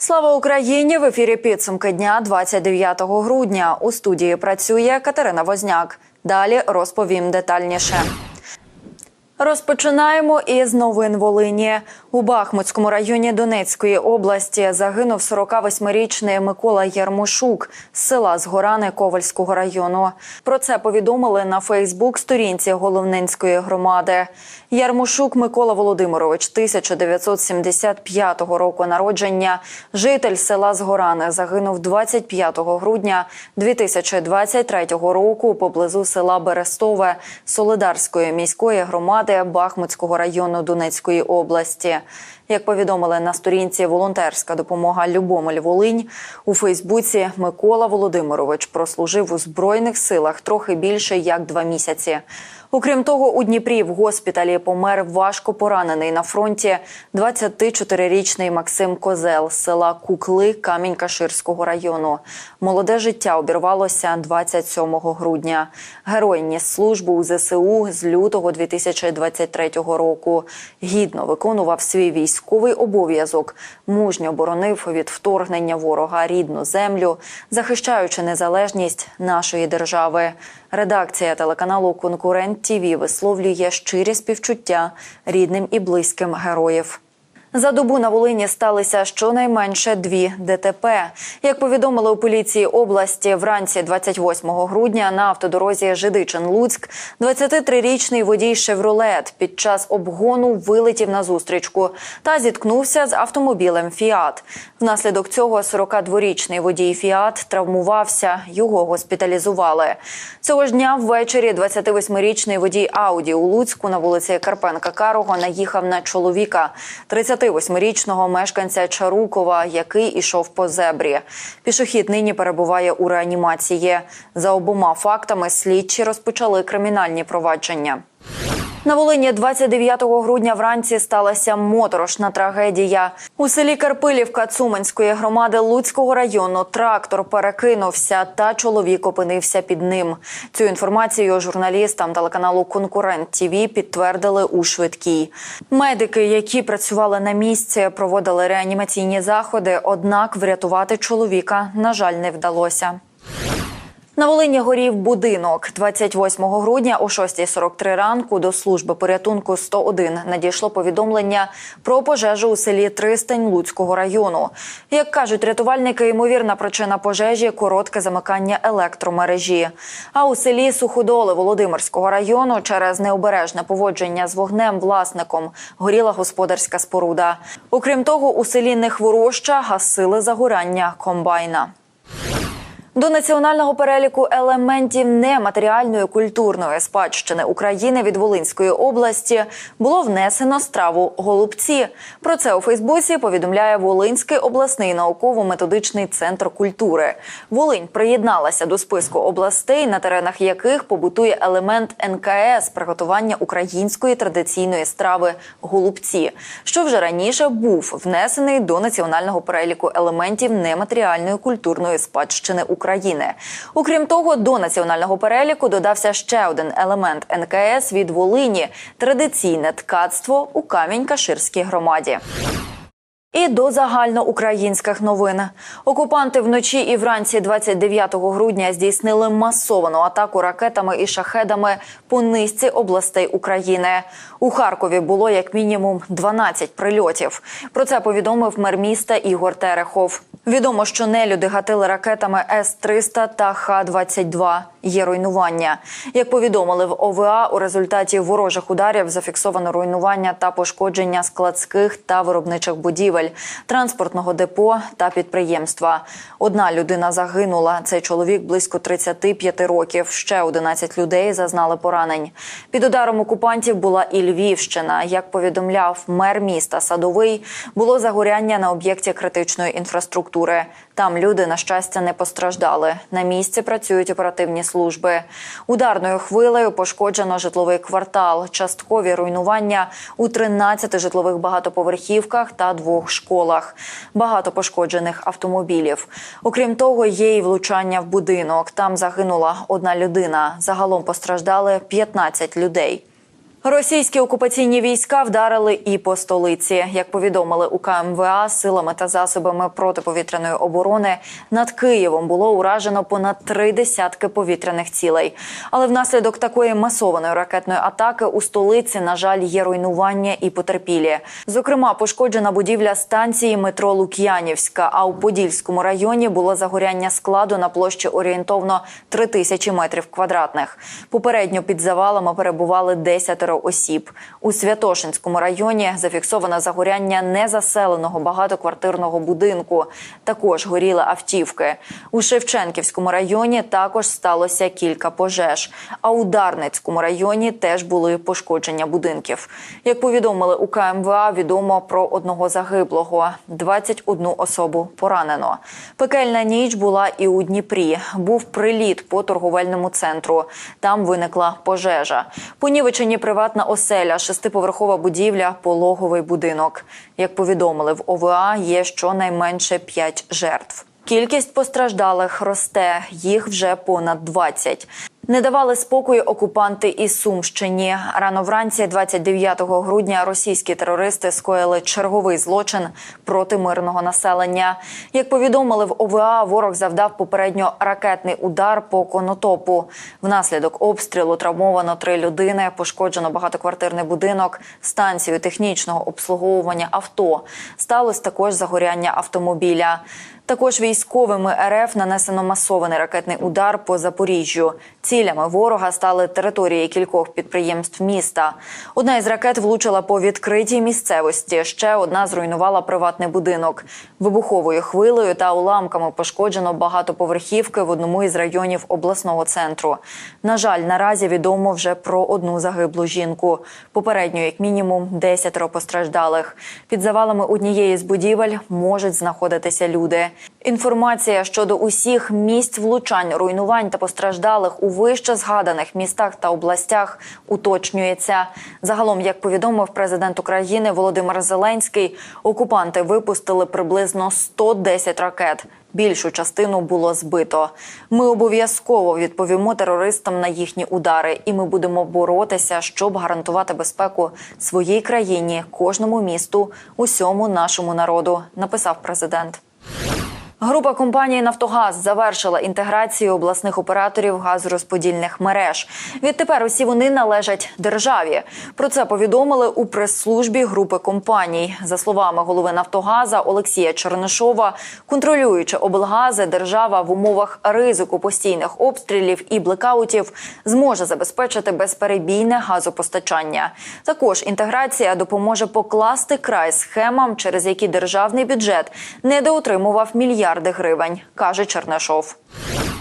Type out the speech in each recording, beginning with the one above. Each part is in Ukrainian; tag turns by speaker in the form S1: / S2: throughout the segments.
S1: Слава Україні! В ефірі підсумки дня 29 грудня. У студії працює Катерина Возняк. Далі розповім детальніше. Розпочинаємо із новин Волині. У Бахмутському районі Донецької області загинув 48-річний Микола Ярмошук з села Згорани Ковальського району. Про це повідомили на Фейсбук-сторінці Головненської громади. Ярмошук Микола Володимирович, 1975 року народження, житель села Згорани, загинув 25 грудня 2023 року поблизу села Берестове Солидарської міської громади Бахмутського району Донецької області. Як повідомили на сторінці волонтерська допомога Любомель Волинь у Фейсбуці, Микола Володимирович прослужив у збройних силах трохи більше як два місяці. Окрім того, у Дніпрі в госпіталі помер важко поранений на фронті 24-річний Максим Козел з села Кукли Камінь-Каширського району. Молоде життя обірвалося 27 грудня. Герой ніс службу у ЗСУ з лютого 2023 року. Гідно виконував свій військовий обов'язок, мужньо боронив від вторгнення ворога рідну землю, захищаючи незалежність нашої держави. Редакція телеканалу Конкурент ТІВІ висловлює щирі співчуття рідним і близьким героїв. За добу на Волині сталися щонайменше дві ДТП. Як повідомили у поліції області, вранці 28 грудня на автодорозі Жидичин-Луцьк 23-річний водій «Шевролет» під час обгону вилетів на зустрічку та зіткнувся з автомобілем «Фіат». Внаслідок цього 42-річний водій «Фіат» травмувався, його госпіталізували. Цього ж дня ввечері 28-річний водій «Ауді» у Луцьку на вулиці Карпенка-Карого наїхав на чоловіка. 38-річного мешканця Чарукова, який ішов по зебрі. Пішохід нині перебуває у реанімації. За обома фактами слідчі розпочали кримінальні провадження. На Волині 29 грудня вранці сталася моторошна трагедія. У селі Карпилівка Цуманської громади Луцького району трактор перекинувся, та чоловік опинився під ним. Цю інформацію журналістам телеканалу Конкурент ТІВІ підтвердили у швидкій. Медики, які працювали на місці, проводили реанімаційні заходи. Однак врятувати чоловіка, на жаль, не вдалося. На Волині горів будинок. 28 грудня о 6.43 ранку до служби порятунку 101 надійшло повідомлення про пожежу у селі Тристань Луцького району. Як кажуть рятувальники, ймовірна причина пожежі коротке замикання електромережі. А у селі Суходоли Володимирського району через необережне поводження з вогнем власником горіла господарська споруда. Окрім того, у селі Нехвороща гасили загорання комбайна. До національного переліку елементів нематеріальної культурної спадщини України від Волинської області було внесено страву голубці. Про це у Фейсбуці повідомляє Волинський обласний науково-методичний центр культури. Волинь приєдналася до списку областей, на теренах яких побутує елемент НКС приготування української традиційної страви голубці, що вже раніше був внесений до національного переліку елементів нематеріальної культурної спадщини України. України. Окрім того, до національного переліку додався ще один елемент НКС від Волині традиційне ткацтво у Камінь-Каширській громаді. І до загальноукраїнських новин окупанти вночі і вранці 29 грудня здійснили масовану атаку ракетами і шахедами по низці областей України. У Харкові було як мінімум 12 прильотів. Про це повідомив мер міста Ігор Терехов. Відомо, що нелюди гатили ракетами С-300 та Х-22. Є руйнування. Як повідомили в ОВА, у результаті ворожих ударів зафіксовано руйнування та пошкодження складських та виробничих будівель, транспортного депо та підприємства. Одна людина загинула. Цей чоловік близько 35 років. Ще 11 людей зазнали поранень. Під ударом окупантів була і Львівщина. Як повідомляв мер міста Садовий, було загоряння на об'єкті критичної інфраструктури. Там люди, на щастя, не постраждали. На місці працюють оперативні служби. Ударною хвилею пошкоджено житловий квартал, часткові руйнування у 13 житлових багатоповерхівках та двох школах. Багато пошкоджених автомобілів. Окрім того, є і влучання в будинок. Там загинула одна людина. Загалом постраждали 15 людей. Російські окупаційні війська вдарили і по столиці. Як повідомили у КМВА, силами та засобами протиповітряної оборони над Києвом було уражено понад три десятки повітряних цілей. Але внаслідок такої масованої ракетної атаки у столиці, на жаль, є руйнування і потерпілі. Зокрема, пошкоджена будівля станції метро Лук'янівська. А у Подільському районі було загоряння складу на площі орієнтовно 3 тисячі метрів квадратних. Попередньо під завалами перебували 10 осіб. У Святошинському районі зафіксовано загоряння незаселеного багатоквартирного будинку. Також горіли автівки. У Шевченківському районі також сталося кілька пожеж. А у Дарницькому районі теж були пошкодження будинків. Як повідомили у КМВА, відомо про одного загиблого, 21 особу поранено. Пекельна ніч була і у Дніпрі. Був приліт по торговельному центру. Там виникла пожежа. Понівечені приватна оселя, шестиповерхова будівля, пологовий будинок. Як повідомили в ОВА, є щонайменше 5 жертв. Кількість постраждалих росте, їх вже понад 20. Не давали спокою окупанти із Сумщині. Рано вранці, 29 грудня, російські терористи скоїли черговий злочин проти мирного населення. Як повідомили в ОВА, ворог завдав попередньо ракетний удар по конотопу. Внаслідок обстрілу травмовано три людини, пошкоджено багатоквартирний будинок, станцію технічного обслуговування авто. Сталося також загоряння автомобіля. Також військовими РФ нанесено масований ракетний удар по Запоріжжю. Цілями ворога стали території кількох підприємств міста. Одна із ракет влучила по відкритій місцевості. Ще одна зруйнувала приватний будинок. Вибуховою хвилею та уламками пошкоджено багатоповерхівки в одному із районів обласного центру. На жаль, наразі відомо вже про одну загиблу жінку. Попередньо, як мінімум, десятеро постраждалих. Під завалами однієї з будівель можуть знаходитися люди. Інформація щодо усіх місць влучань, руйнувань та постраждалих у вище згаданих містах та областях уточнюється. Загалом, як повідомив президент України Володимир Зеленський, окупанти випустили приблизно 110 ракет. Більшу частину було збито. Ми обов'язково відповімо терористам на їхні удари, і ми будемо боротися, щоб гарантувати безпеку своїй країні, кожному місту, усьому нашому народу. Написав президент. Група компанії Нафтогаз завершила інтеграцію обласних операторів газорозподільних мереж. Відтепер усі вони належать державі. Про це повідомили у прес-службі групи компаній. За словами голови Нафтогаза Олексія Чернишова, контролюючи облгази, держава в умовах ризику постійних обстрілів і блекаутів зможе забезпечити безперебійне газопостачання. Також інтеграція допоможе покласти край схемам, через які державний бюджет недоотримував мільярди гривень, каже Чернишов.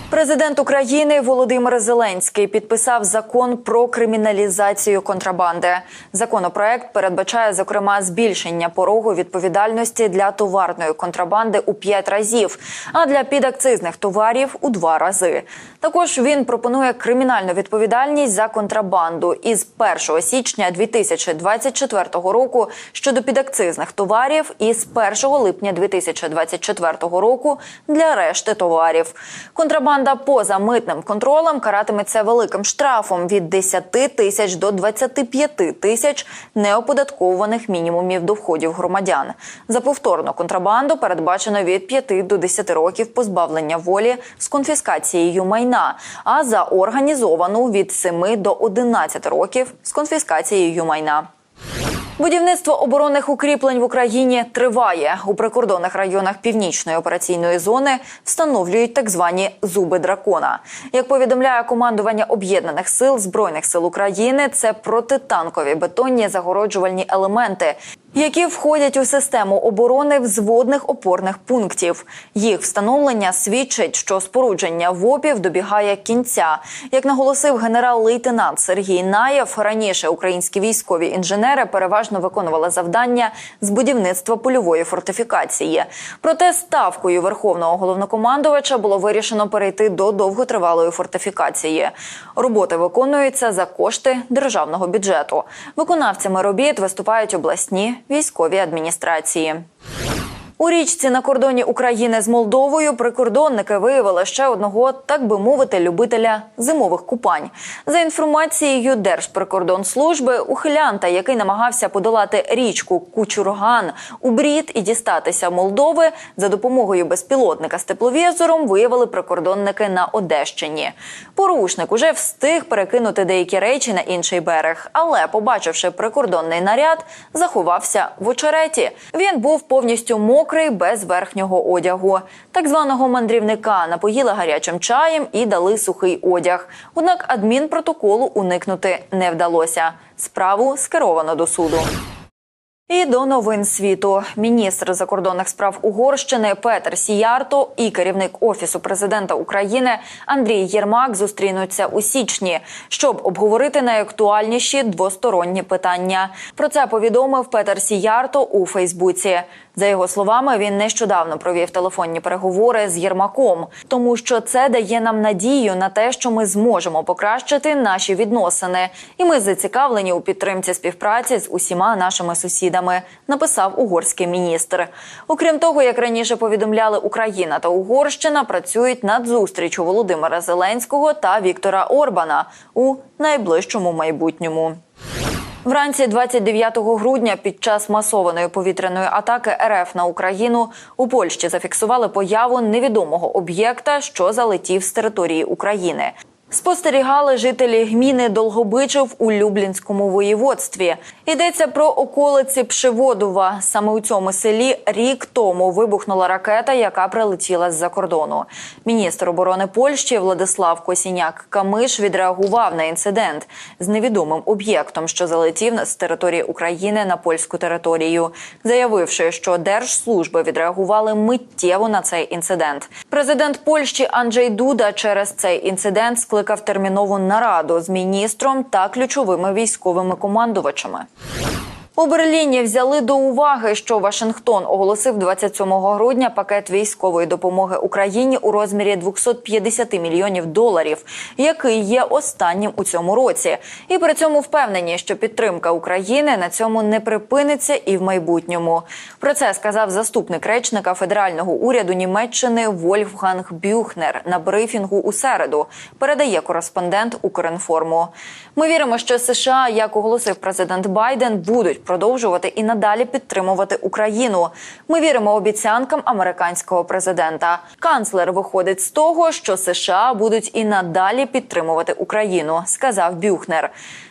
S1: Президент України Володимир Зеленський підписав закон про криміналізацію контрабанди. Законопроект передбачає зокрема збільшення порогу відповідальності для товарної контрабанди у 5 разів, а для підакцизних товарів у 2 рази. Також він пропонує кримінальну відповідальність за контрабанду із 1 січня 2024 року щодо підакцизних товарів і з 1 липня 2024 року для решти товарів. Контрабанда поза митним контролем каратиметься великим штрафом від 10 тисяч до 25 тисяч неоподатковуваних мінімумів доходів громадян. За повторну контрабанду передбачено від 5 до 10 років позбавлення волі з конфіскацією майна, а за організовану від 7 до 11 років з конфіскацією майна. Будівництво оборонних укріплень в Україні триває у прикордонних районах північної операційної зони. Встановлюють так звані зуби дракона. Як повідомляє командування об'єднаних сил збройних сил України, це протитанкові бетонні загороджувальні елементи. Які входять у систему оборони взводних опорних пунктів. Їх встановлення свідчить, що спорудження ВОПів добігає кінця. Як наголосив генерал-лейтенант Сергій Наєв, раніше українські військові інженери переважно виконували завдання з будівництва польової фортифікації. Проте ставкою верховного головнокомандувача було вирішено перейти до довготривалої фортифікації. Роботи виконуються за кошти державного бюджету. Виконавцями робіт виступають обласні військові адміністрації. У річці на кордоні України з Молдовою прикордонники виявили ще одного, так би мовити, любителя зимових купань. За інформацією Держприкордонслужби, ухилянта, який намагався подолати річку Кучурган у брід і дістатися Молдови, за допомогою безпілотника з тепловізором виявили прикордонники на Одещині. Порушник уже встиг перекинути деякі речі на інший берег, але, побачивши прикордонний наряд, заховався в очереті. Він був повністю мокрий без верхнього одягу. Так званого мандрівника напоїли гарячим чаєм і дали сухий одяг. Однак адмінпротоколу уникнути не вдалося. Справу скеровано до суду. І до новин світу міністр закордонних справ Угорщини Петер Сіярто і керівник офісу президента України Андрій Єрмак зустрінуться у січні, щоб обговорити найактуальніші двосторонні питання. Про це повідомив Петер Сіярто у Фейсбуці. За його словами, він нещодавно провів телефонні переговори з Єрмаком, тому що це дає нам надію на те, що ми зможемо покращити наші відносини, і ми зацікавлені у підтримці співпраці з усіма нашими сусідами. Написав угорський міністр. Окрім того, як раніше повідомляли Україна та Угорщина, працюють над зустрічю Володимира Зеленського та Віктора Орбана у найближчому майбутньому. Вранці 29 грудня під час масованої повітряної атаки РФ на Україну у Польщі зафіксували появу невідомого об'єкта, що залетів з території України. Спостерігали жителі гміни Долгобичів у Люблінському воєводстві. Йдеться про околиці Пшеводова. Саме у цьому селі рік тому вибухнула ракета, яка прилетіла з-за кордону. Міністр оборони Польщі Владислав Косіняк Камиш відреагував на інцидент з невідомим об'єктом, що залетів з території України на польську територію, заявивши, що держслужби відреагували миттєво на цей інцидент. Президент Польщі Анджей Дуда через цей інцидент скликав термінову нараду з міністром та ключовими військовими командувачами. У Берліні взяли до уваги, що Вашингтон оголосив 27 грудня пакет військової допомоги Україні у розмірі 250 мільйонів доларів, який є останнім у цьому році. І при цьому впевнені, що підтримка України на цьому не припиниться і в майбутньому. Про це сказав заступник речника федерального уряду Німеччини Вольфганг Бюхнер на брифінгу у середу. Передає кореспондент Укрінформу. Ми віримо, що США, як оголосив президент Байден, будуть продовжувати і надалі підтримувати Україну. Ми віримо обіцянкам американського президента. Канцлер виходить з того, що США будуть і надалі підтримувати Україну, сказав Бюхнер.